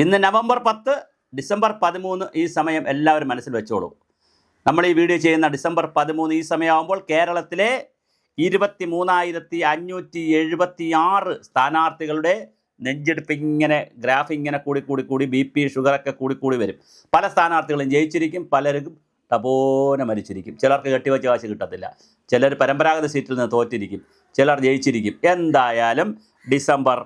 ഇന്ന് നവംബർ പത്ത് ഡിസംബർ പതിമൂന്ന് ഈ സമയം എല്ലാവരും മനസ്സിൽ വെച്ചോളൂ. നമ്മൾ ഈ വീഡിയോ ചെയ്യുന്ന ഡിസംബർ പതിമൂന്ന് ഈ സമയമാകുമ്പോൾ കേരളത്തിലെ ഇരുപത്തി മൂന്നായിരത്തി അഞ്ഞൂറ്റി എഴുപത്തി ആറ് സ്ഥാനാർത്ഥികളുടെ നെഞ്ചെടുപ്പ് ഇങ്ങനെ ഗ്രാഫ് ഇങ്ങനെ കൂടി കൂടി കൂടി ബി പി ഷുഗറൊക്കെ കൂടി കൂടി വരും. പല സ്ഥാനാർത്ഥികളും ജയിച്ചിരിക്കും പലർക്കും തപോന മരിച്ചിരിക്കും. ചിലർക്ക് കെട്ടിവെച്ച വാശി കിട്ടത്തില്ല. ചിലർ പരമ്പരാഗത സീറ്റിൽ നിന്ന് തോറ്റിരിക്കും. ചിലർ ജയിച്ചിരിക്കും. എന്തായാലും ഡിസംബർ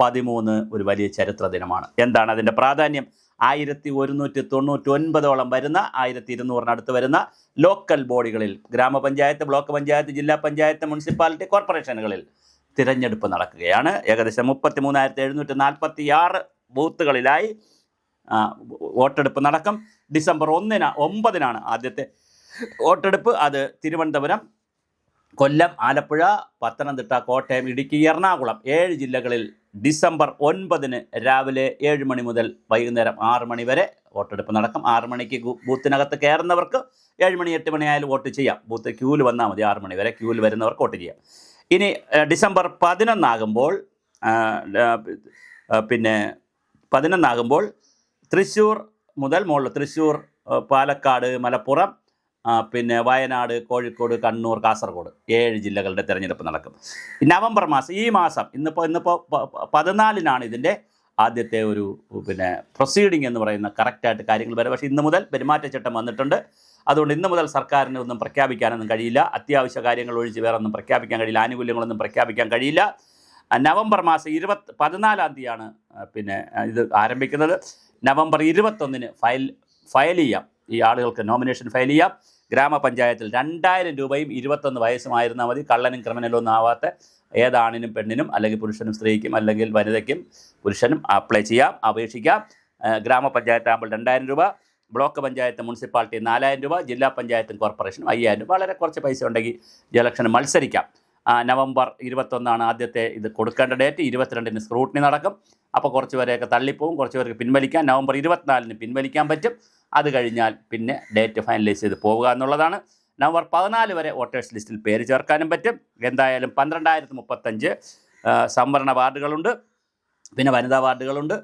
പതിമൂന്ന് ഒരു വലിയ ചരിത്ര ദിനമാണ്. എന്താണ് അതിന്റെ പ്രാധാന്യം? ആയിരത്തി ഒരുന്നൂറ്റി തൊണ്ണൂറ്റി ഒൻപതോളം വരുന്ന ആയിരത്തി ഇരുന്നൂറിനടുത്ത് വരുന്ന ലോക്കൽ ബോഡികളിൽ ഗ്രാമപഞ്ചായത്ത് ബ്ലോക്ക് പഞ്ചായത്ത് ജില്ലാ പഞ്ചായത്ത് മുനിസിപ്പാലിറ്റി കോർപ്പറേഷനുകളിൽ തിരഞ്ഞെടുപ്പ് നടക്കുകയാണ്. ഏകദേശം മുപ്പത്തി മൂന്നായിരത്തി എഴുന്നൂറ്റി നാൽപ്പത്തി ആറ് ബൂത്തുകളിലായി വോട്ടെടുപ്പ് നടക്കും. ഡിസംബർ ഒന്നിന് ഒമ്പതിനാണ് ആദ്യത്തെ വോട്ടെടുപ്പ്. അത് തിരുവനന്തപുരം കൊല്ലം ആലപ്പുഴ പത്തനംതിട്ട കോട്ടയം ഇടുക്കി എറണാകുളം ഏഴ് ജില്ലകളിൽ ഡിസംബർ ഒൻപതിന് രാവിലെ ഏഴ് മണി മുതൽ വൈകുന്നേരം ആറ് മണി വരെ വോട്ടെടുപ്പ് നടക്കും. ആറ് മണിക്ക് ബൂത്തിനകത്ത് കയറുന്നവർക്ക് ഏഴ് മണി എട്ട് മണി ആയാലും വോട്ട് ചെയ്യാം. ബൂത്ത് ക്യൂവിൽ വന്നാൽ മതി. ആറ് മണി വരെ ക്യൂവിൽ വരുന്നവർക്ക് വോട്ട് ചെയ്യാം. ഇനി ഡിസംബർ പതിനൊന്നാകുമ്പോൾ പിന്നെ പതിനൊന്നാകുമ്പോൾ തൃശ്ശൂർ മുതൽ മുകളിൽ തൃശ്ശൂർ പാലക്കാട് മലപ്പുറം പിന്നെ വയനാട് കോഴിക്കോട് കണ്ണൂർ കാസർഗോഡ് ഏഴ് ജില്ലകളുടെ തിരഞ്ഞെടുപ്പ് നടക്കും. നവംബർ മാസം ഈ മാസം ഇന്നിപ്പോൾ ഇന്നിപ്പോൾ പതിനാലിനാണ് ഇതിന്റെ ആദ്യത്തെ ഒരു പിന്നെ പ്രൊസീഡിങ് എന്ന് പറയുന്ന കറക്റ്റായിട്ട് കാര്യങ്ങൾ വരെ. പക്ഷേ ഇന്ന് മുതൽ പെരുമാറ്റച്ചട്ടം വന്നിട്ടുണ്ട്. അതുകൊണ്ട് ഇന്ന് മുതൽ സർക്കാരിന് ഒന്നും പ്രഖ്യാപിക്കാനൊന്നും കഴിയില്ല. അത്യാവശ്യ കാര്യങ്ങൾ ഒഴിച്ച് വേറെ ഒന്നും പ്രഖ്യാപിക്കാൻ കഴിയില്ല. ആനുകൂല്യങ്ങളൊന്നും പ്രഖ്യാപിക്കാൻ കഴിയില്ല. നവംബർ മാസം ഇരുപത്തി പതിനാലാം തീയതിയാണ് പിന്നെ ഇത് ആരംഭിക്കുന്നത്. നവംബർ ഇരുപത്തൊന്നിന് ഫയൽ ഫയൽ ചെയ്യാം. ഈ ആളുകൾക്ക് നോമിനേഷൻ ഫയൽ ചെയ്യാം. ഗ്രാമപഞ്ചായത്തിൽ രണ്ടായിരം രൂപയും ഇരുപത്തൊന്ന് വയസ്സുമായിരുന്നാൽ മതി. കള്ളനും ക്രിമിനലും ഒന്നും ആവാത്ത ഏതാണിനും പെണ്ണിനും അല്ലെങ്കിൽ പുരുഷനും സ്ത്രീക്കും അല്ലെങ്കിൽ വനിതയ്ക്കും പുരുഷനും അപ്ലൈ ചെയ്യാം അപേക്ഷിക്കാം. ഗ്രാമപഞ്ചായത്ത് ആകുമ്പോൾ രണ്ടായിരം രൂപ ബ്ലോക്ക് പഞ്ചായത്ത് മുനിസിപ്പാലിറ്റി നാലായിരം രൂപ ജില്ലാ പഞ്ചായത്തും കോർപ്പറേഷനും അയ്യായിരം രൂപ. വളരെ കുറച്ച് പൈസ ഉണ്ടെങ്കിൽ ഇലക്ഷന് മത്സരിക്കാം. നവംബർ ഇരുപത്തൊന്നാണ് ആദ്യത്തെ ഇത് കൊടുക്കേണ്ട ഡേറ്റ് ഇരുപത്തിരണ്ടിന് സ്ക്രൂട്ടിനി നടക്കും. അപ്പോൾ കുറച്ച് പേരെയൊക്കെ തള്ളിപ്പോവും കുറച്ച് പേർക്ക് പിൻവലിക്കാം. നവംബർ ഇരുപത്തിനാലിന് പിൻവലിക്കാൻ പറ്റും. അത് കഴിഞ്ഞാൽ പിന്നെ ഡേറ്റ് ഫൈനലൈസ് ചെയ്ത് പോവുക എന്നുള്ളതാണ്. നവംബർ പതിനാല് വരെ വോട്ടേഴ്സ് ലിസ്റ്റിൽ പേര് ചേർക്കാനും പറ്റും. എന്തായാലും പന്ത്രണ്ടായിരത്തി മുപ്പത്തഞ്ച് സംവരണ വാർഡുകളുണ്ട്. പിന്നെ വനിതാ വാർഡുകളുണ്ട്.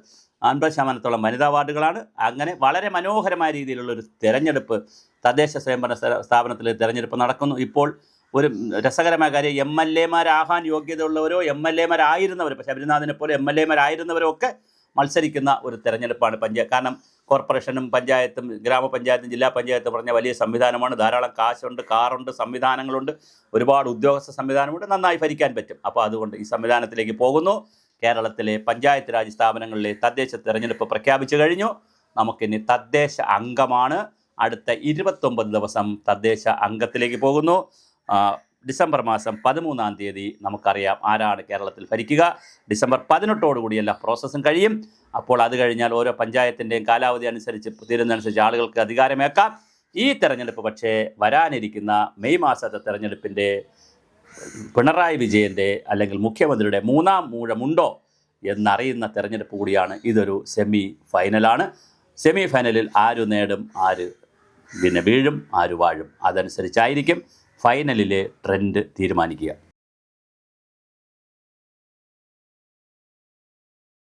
അൻപത് ശതമാനത്തോളം വനിതാ വാർഡുകളാണ്. അങ്ങനെ വളരെ മനോഹരമായ രീതിയിലുള്ള ഒരു തെരഞ്ഞെടുപ്പ് തദ്ദേശ സ്വയംഭരണ സ്ഥ- സ്ഥാപനത്തിൽ തിരഞ്ഞെടുപ്പ് നടക്കുന്നു. ഇപ്പോൾ ഒരു രസകരമായ കാര്യം എം എൽ എമാരാകാൻ യോഗ്യതയുള്ളവരോ എം എൽ എമാരായിരുന്നവരോ പക്ഷേ ശബരിനാഥിനെ പോലെ എം എൽ എമാരായിരുന്നവരോ ഒക്കെ മത്സരിക്കുന്ന ഒരു തെരഞ്ഞെടുപ്പാണ് പഞ്ചായത്ത് കാരണം കോർപ്പറേഷനും പഞ്ചായത്തും ഗ്രാമപഞ്ചായത്തും ജില്ലാ പഞ്ചായത്തും പറഞ്ഞ വലിയ സംവിധാനമാണ്. ധാരാളം കാശുണ്ട് കാറുണ്ട് സംവിധാനങ്ങളുണ്ട് ഒരുപാട് ഉദ്യോഗസ്ഥ സംവിധാനമുണ്ട് നന്നായി ഭരിക്കാൻ പറ്റും. അപ്പോൾ അതുകൊണ്ട് ഈ സംവിധാനത്തിലേക്ക് പോകുന്നു. കേരളത്തിലെ പഞ്ചായത്ത് രാജ് സ്ഥാപനങ്ങളിലെ തദ്ദേശ തെരഞ്ഞെടുപ്പ് പ്രഖ്യാപിച്ചു കഴിഞ്ഞു. നമുക്കിനി തദ്ദേശ അംഗമാണ്. അടുത്ത ഇരുപത്തൊമ്പത് ദിവസം തദ്ദേശ അംഗത്തിലേക്ക് പോകുന്നു. ഡിസംബർ മാസം പതിമൂന്നാം തീയതി നമുക്കറിയാം ആരാണ് കേരളത്തിൽ ഭരിക്കുക. ഡിസംബർ പതിനെട്ടോടുകൂടി എല്ലാ പ്രോസസ്സും കഴിയും. അപ്പോൾ അത് കഴിഞ്ഞാൽ ഓരോ പഞ്ചായത്തിന്റെയും കാലാവധി അനുസരിച്ച് തീരുന്നതനുസരിച്ച് ആളുകൾക്ക് അധികാരമേക്കാം ഈ തെരഞ്ഞെടുപ്പ് പക്ഷേ വരാനിരിക്കുന്ന മെയ് മാസത്തെ തെരഞ്ഞെടുപ്പിന്റെ പിണറായി വിജയന്റെ അല്ലെങ്കിൽ മുഖ്യമന്ത്രിയുടെ മൂന്നാം മൂഴമുണ്ടോ എന്നറിയുന്ന തെരഞ്ഞെടുപ്പ് കൂടിയാണ് ഇതൊരു സെമി ഫൈനലാണ് സെമി ഫൈനലിൽ ആര് നേടും ആര് പിന്നെ വീഴും ആര് വാഴും. അതനുസരിച്ചായിരിക്കും. ഫൈനലിലെ ട്രെൻഡ് തീരുമാനിക്കുക.